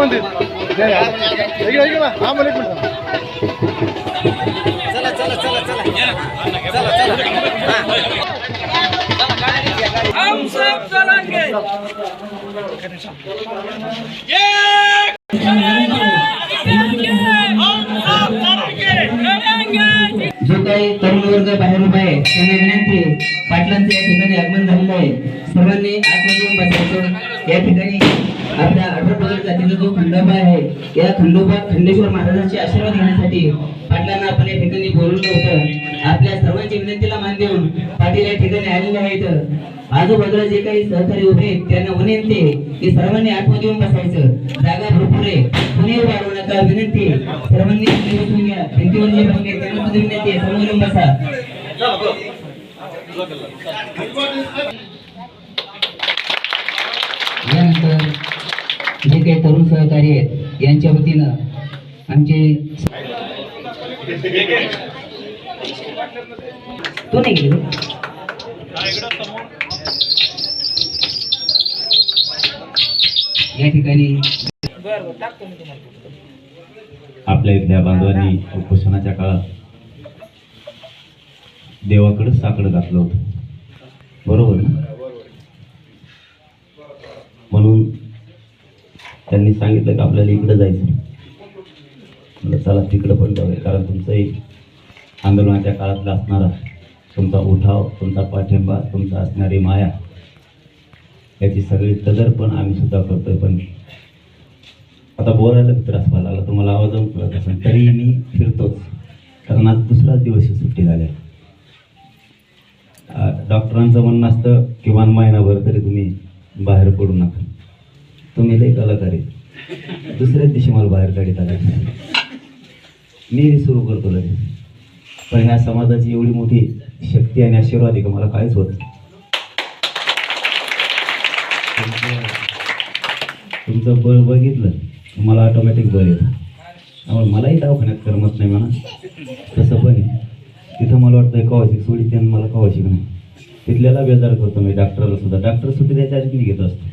सरपंच आहेत. जय हा. हे घे, हे घे ना. हा मला एक मिनिट हम सब चलेंगे। काही तरुण वर्ग बाहेर उभा आहे त्यांना विनंती आहे, पाटलांचं या ठिकाणी आगमन झालेलं आहे. सर्वांनी आतमध्ये येऊन बसायचं. या ठिकाणी आपल्या आठवड जातीचा जो खंडोबा आहे या खंडोबा खंडेश्वर महाराजांचे आशीर्वाद घेण्यासाठी पाटलांना आपण या ठिकाणी बोलवलं होतं. आपल्या सर्वांची विनंतीला मान देऊन पाटील या ठिकाणी आलेले आहेत. आजूबाजूला जे काही सहकारी उभे त्यांना विनंती की सर्वांनी आतमध्ये येऊन बसायचं. जागा भरपूर आहे. पुणे वाढवू सरकार विनंती सर्वांनी बसून घ्या भिंतीवर जे त्यांना सुद्धा विनंती आहे. समोर येऊन बसा. यानंतर जे काही तरुण सहकारी आहेत यांच्या वतीनं आमचे तो नाही गेलो या ठिकाणी आपल्या इथल्या बांधवांनी उपोषणाच्या काळात देवाकडं साकडं घातलं होतं. बरोबर ना? म्हणून त्यांनी सांगितलं की आपल्याला इकडं जायचं. म्हणलं चला तिकडं पण जाऊया. कारण तुमचंही आंदोलनाच्या काळातला असणारा तुमचा उठाव तुमचा पाठिंबा तुमचा असणारी माया याची सगळी कदर पण आम्ही सुद्धा करतोय. पण आता बोलायला त्रास व्हायला लागला तुम्हाला आवाज जाऊन कळत असेल. तरी मी फिरतोच. कारण आज दुसराच दिवस सुट्टी झाल्या डॉक्टरांचं म्हणणं असतं किमान महिनाभर तरी तुम्ही बाहेर पडू नका. तुम्ही लई कलाकार दुसऱ्याच दिवशी मला बाहेर काढत आला. मी सुरू करतो लगेच. पण ह्या समाजाची एवढी मोठी शक्ती आणि आशीर्वाद आहे का मला काहीच होत नाही. तुमचं बळ बघितलं. मला ऑटोमॅटिक बरं येतं. त्यामुळे मलाही दवाखान्यात करमत नाही म्हणा. तसं पण तिथं मला वाटतं कवाशिक सोडी त्यानं मला कवाशिक नाही तिथल्याला बेजार करतो मी डॉक्टरला सुद्धा. डॉक्टर सुट्टी त्याच्या आधी मी घेत असतो.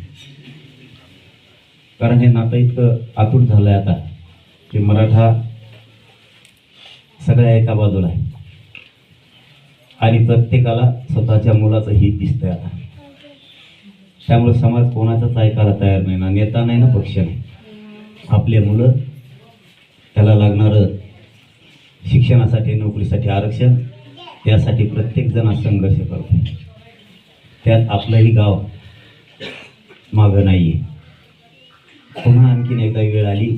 कारण हे नातं इतकं आतूट झालं आहे आता की मराठा सगळ्या एका बाजूला आहे. आणि प्रत्येकाला स्वतःच्या मुलाचं हित दिसतंय आता. त्यामुळे समाज कोणाचाच ऐकायला तयार नाही ना. नेता नाही ना पक्ष नाही. आपले मुलं त्याला लागणारं शिक्षणासाठी नोकरीसाठी आरक्षण त्यासाठी प्रत्येकजण आज संघर्ष करतो. त्यात आपलंही गाव मागं नाही आहे पुन्हा आणखीन एकदा वेळ आली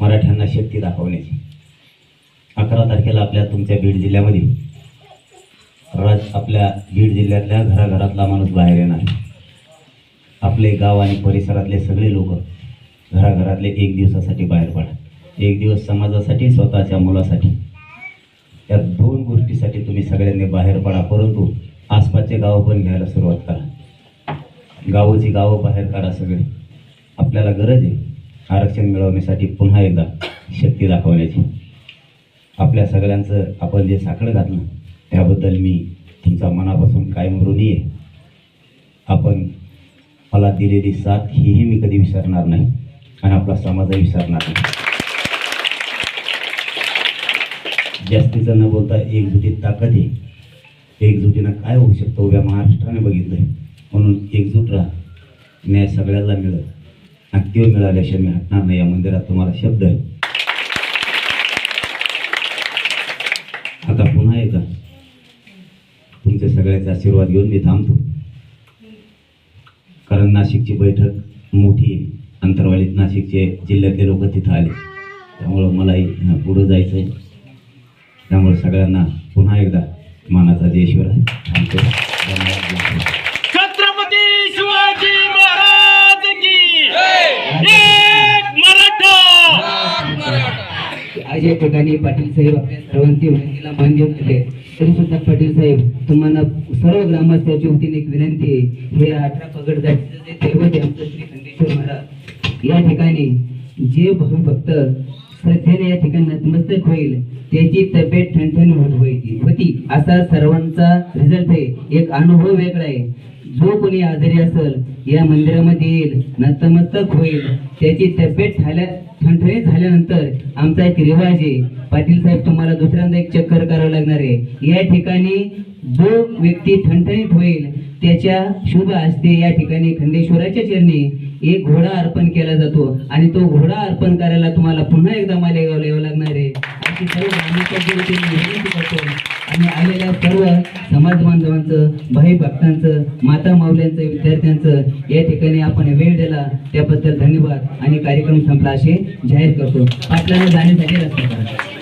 मराठ्यांना शक्ती दाखवण्याची. अकरा तारखेला आपल्या तुमच्या बीड जिल्ह्यामध्ये राज आपल्या बीड जिल्ह्यातल्या घराघरातला माणूस बाहेर येणार. आहे. आपले गाव आणि परिसरातले सगळे लोक घराघरातले एक दिवसासाठी बाहेर पडा. एक दिवस समाजासाठी स्वतःच्या मुलासाठी. या दोन गोष्टीसाठी तुम्ही सगळ्यांनी बाहेर पडा परंतु आसपासचे गावं पण घ्यायला सुरुवात करा. गावोची गावं बाहेर काढा सगळे. आपल्याला गरज आहे आरक्षण मिळवण्यासाठी पुन्हा एकदा शक्ती दाखवण्याची. आपल्या सगळ्यांचं आपण जे साखळं घातलं त्याबद्दल मी तुमचा मनापासून कायम ऋणी आहे. आपण मला दिलेली साथ हीही मी कधी विसरणार नाही. आणि आपला समाजही विसरणार नाही. जास्तीचं न बोलता एकजुटीत ताकद आहे. एकजुटीनं काय होऊ शकतं? उभ्या महाराष्ट्राने बघितलंय. म्हणून एकजूट राहा. न्याय सगळ्याला मिळत ऍक्टिव्ह मिळाल्याशिवाय मी हटणार नाही. या मंदिरात तुम्हाला शब्द आहे. आता पुन्हा एकदा तुमचे सगळ्याचे आशीर्वाद घेऊन मी थांबतो. कारण नाशिकची बैठक मोठी आहे. अंतरवालीत नाशिकचे जिल्ह्यातले लोक तिथं आले. त्यामुळं मलाही पुढं जायचं आहे त्यामुळे सगळ्यांना पुन्हा एकदा मानाचा जयश्वर आहे थांबतो धन्यवाद जय श्री राम. छत्रपती शिवाजी महाराज की एक मराठा! आज या ठिकाणी पाटील साहेब आपल्या सर्वांची विनंतीला मान देऊन आले. तरी सुद्धा पाटील साहेब तुम्हाला सर्व ग्रामस्थांच्या वतीने एक विनंती आहे. हे अठरा पगड जातीचं जे दैवत आहे आमचं श्री खंडेश्वर महाराज या ठिकाणी जे भक्त श्रद्धेने या ठिकाणी नतमस्तक होईल त्याची तब्येत ठणठणी होत होती. होती असा सर्वांचा रिझल्ट आहे. एक अनुभव वेगळा आहे. जो कोणी आजारी असेल या मंदिरामध्ये येईल नतमस्तक होईल. त्याची तब्येत ठाल्या ठणठणीत झाल्यानंतर आमचा एक रिवाज आहे. पाटील साहेब तुम्हाला दुसऱ्यांदा एक चक्कर करावं लागणार आहे. या ठिकाणी जो व्यक्ती ठणठणीत होईल त्याच्या शुभ असते या ठिकाणी खंडेश्वराच्या चरणी एक घोडा अर्पण केला जातो आणि तो घोडा अर्पण करायला तुम्हाला पुन्हा एकदा मालेगावला यावं लागणार आहे. अशी सर्व विनंती करतो. आणि आलेल्या सर्व समाज बांधवांचं भाई भक्तांचं माता माऊल्यांचं विद्यार्थ्यांचं या ठिकाणी आपण वेळ दिला त्याबद्दल धन्यवाद. आणि कार्यक्रम संपला असे जाहीर करतो. आपल्याला जाण्यासाठी रस्ता करा.